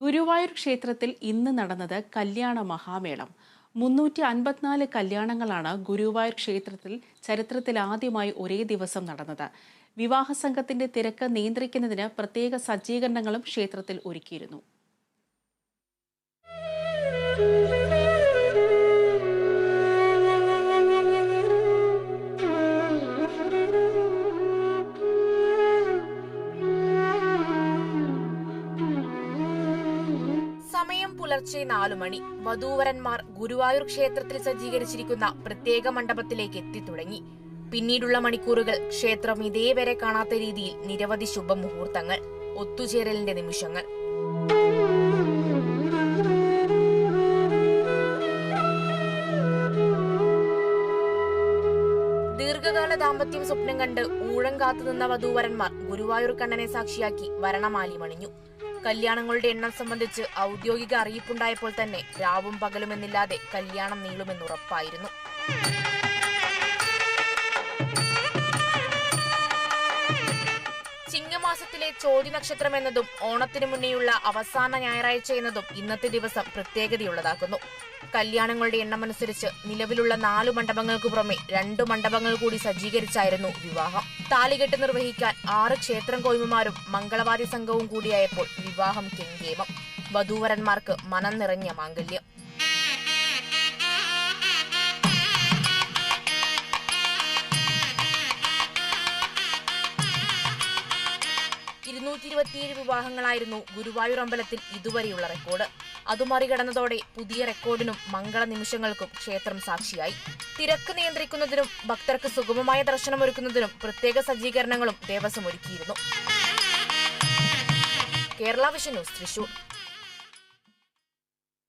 ഗുരുവായൂർ ക്ഷേത്രത്തിൽ ഇന്ന് നടന്നത് കല്യാണ മഹാമേളം. മുന്നൂറ്റി അൻപത്തിനാല് കല്യാണങ്ങളാണ് ഗുരുവായൂർ ക്ഷേത്രത്തിൽ ചരിത്രത്തിൽ ആദ്യമായി ഒരേ ദിവസം നടന്നത്. വിവാഹ സംഘത്തിന്റെ തിരക്ക് നിയന്ത്രിക്കുന്നതിന് പ്രത്യേക സജ്ജീകരണങ്ങളും ക്ഷേത്രത്തിൽ ഒരുക്കിയിരുന്നു. സമയം പുലർച്ചെ നാലു മണി. വധൂവരന്മാർ ഗുരുവായൂർ ക്ഷേത്രത്തിൽ സജ്ജീകരിച്ചിരിക്കുന്ന പ്രത്യേക മണ്ഡപത്തിലേക്ക് എത്തിത്തുടങ്ങി. പിന്നീടുള്ള മണിക്കൂറുകൾ ക്ഷേത്രം ഇതേവരെ കാണാത്ത രീതിയിൽ നിരവധി ശുഭമുഹൂർത്തങ്ങൾ ഒത്തുചേരലിന്റെ നിമിഷങ്ങൾ. ദീർഘകാല ദാമ്പത്യം സ്വപ്നം കണ്ട് ഊഴം കാത്തുനിന്ന വധൂവരന്മാർ ഗുരുവായൂർ കണ്ണനെ സാക്ഷിയാക്കി വരണമാലി മണിഞ്ഞു. കല്യാണങ്ങളുടെ എണ്ണം സംബന്ധിച്ച് ഔദ്യോഗിക അറിയിപ്പുണ്ടായപ്പോൾ തന്നെ രാവും പകലുമെന്നില്ലാതെ കല്യാണം നീളുമെന്നുറപ്പായിരുന്നു ചിങ്ങമാസത്തിലെ ചോതി നക്ഷത്രം എന്നതും ഓണത്തിനു മുന്നേയുള്ള അവസാന ഞായറാഴ്ച എന്നതും ഇന്നത്തെ ദിവസം പ്രത്യേകതയുള്ളതാക്കുന്നു. കല്യാണങ്ങളുടെ എണ്ണമനുസരിച്ച് നിലവിലുള്ള നാല് മണ്ഡപങ്ങൾക്ക് പുറമെ രണ്ടു മണ്ഡപങ്ങൾ കൂടി സജ്ജീകരിച്ചായിരുന്നു വിവാഹം. താലികെട്ട് നിർവഹിക്കാൻ ആറ് ക്ഷേത്രം കോയ്മമാരും മംഗളവാദി സംഘവും കൂടിയായപ്പോൾ വിവാഹം കെങ്കേമം. വധൂവരന്മാർക്ക് മനം നിറഞ്ഞ മാംഗല്യം. ഇരുന്നൂറ്റി ഇരുപത്തിയേഴ് വിവാഹങ്ങളായിരുന്നു ഗുരുവായൂർ അമ്പലത്തിൽ ഇതുവരെയുള്ള റെക്കോർഡ്. അത് മറികടന്നതോടെ പുതിയ റെക്കോർഡിനും മംഗള നിമിഷങ്ങൾക്കും ക്ഷേത്രം സാക്ഷിയായി. തിരക്ക് നിയന്ത്രിക്കുന്നതിനും ഭക്തർക്ക് സുഗമമായ ദർശനമൊരുക്കുന്നതിനും പ്രത്യേക സജ്ജീകരണങ്ങളും ദേവസ്വം ഒരുക്കിയിരുന്നു. Kerala vision news Thrissur.